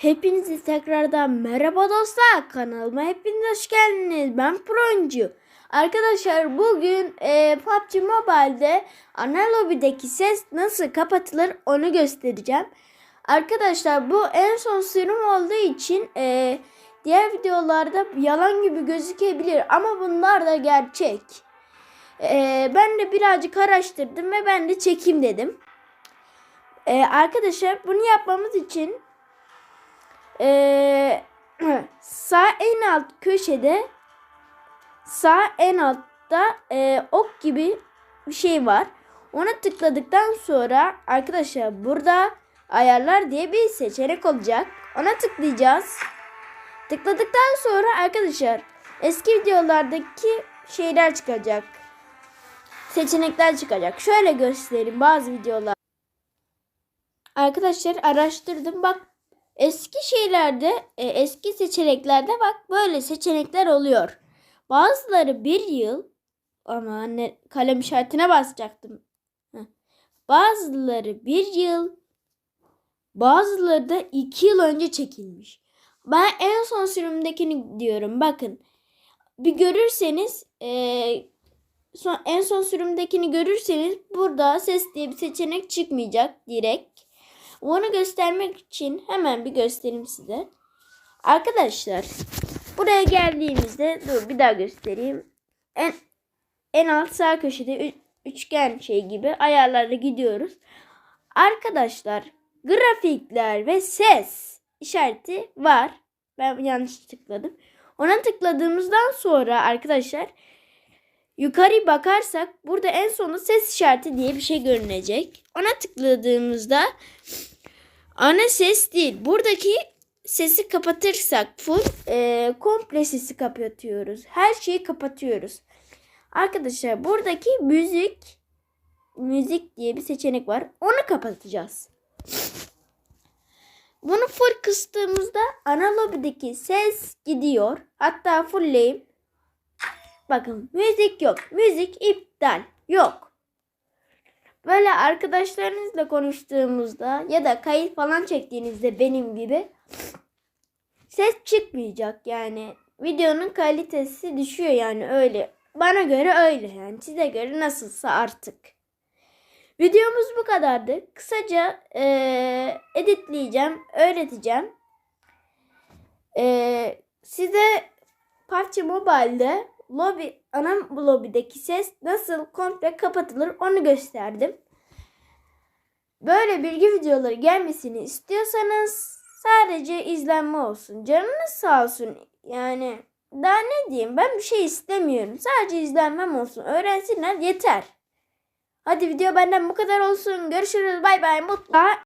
Hepinize tekrardan merhaba dostlar. Kanalıma hepiniz hoş geldiniz. Ben Proncu. Arkadaşlar bugün e, PUBG Mobile'de ana lobideki ses nasıl kapatılır onu göstereceğim. Arkadaşlar bu en son sürüm olduğu için e, diğer videolarda yalan gibi gözükebilir ama bunlar da gerçek. E, ben de birazcık araştırdım ve ben de çekeyim dedim. E, arkadaşlar bunu yapmamız için ee, sağ en alt köşede sağ en altta e, ok gibi bir şey var. Ona tıkladıktan sonra arkadaşlar burada ayarlar diye bir seçenek olacak. Ona tıklayacağız. Tıkladıktan sonra arkadaşlar eski videolardaki şeyler çıkacak. Seçenekler çıkacak. Şöyle göstereyim bazı videolar. Arkadaşlar araştırdım. Bak Eski şeylerde, e, eski seçeneklerde bak böyle seçenekler oluyor. Bazıları bir yıl ama ne, kalem işaretine basacaktım. Bazıları bir yıl, bazıları da iki yıl önce çekilmiş. Ben en son sürümdekini diyorum. Bakın bir görürseniz e, son, en son sürümdekini görürseniz burada ses diye bir seçenek çıkmayacak direkt. Onu göstermek için hemen bir göstereyim size. Arkadaşlar buraya geldiğimizde dur bir daha göstereyim. En en alt sağ köşede üçgen şey gibi ayarlara gidiyoruz. Arkadaşlar grafikler ve ses işareti var. Ben yanlış tıkladım. Ona tıkladığımızdan sonra arkadaşlar yukarı bakarsak burada en sonunda ses işareti diye bir şey görünecek. Ona tıkladığımızda ana ses değil. Buradaki sesi kapatırsak full e, komple sesi kapatıyoruz. Her şeyi kapatıyoruz. Arkadaşlar buradaki müzik müzik diye bir seçenek var. Onu kapatacağız. Bunu full kıstığımızda ana lobideki ses gidiyor. Hatta fullleyip bakın müzik yok. Müzik iptal. Yok. Böyle arkadaşlarınızla konuştuğumuzda ya da kayıt falan çektiğinizde benim gibi ses çıkmayacak yani. Videonun kalitesi düşüyor yani öyle. Bana göre öyle yani. Size göre nasılsa artık. Videomuz bu kadardı. Kısaca e, editleyeceğim, öğreteceğim. E, size PUBG Mobile'de lobi, ana lobideki ses nasıl komple kapatılır onu gösterdim. Böyle bilgi videoları gelmesini istiyorsanız sadece izlenme olsun. Canınız sağ olsun. Yani daha ne diyeyim ben bir şey istemiyorum. Sadece izlenmem olsun. Öğrensinler yeter. Hadi video benden bu kadar olsun. Görüşürüz. Bay bay. Mutlu.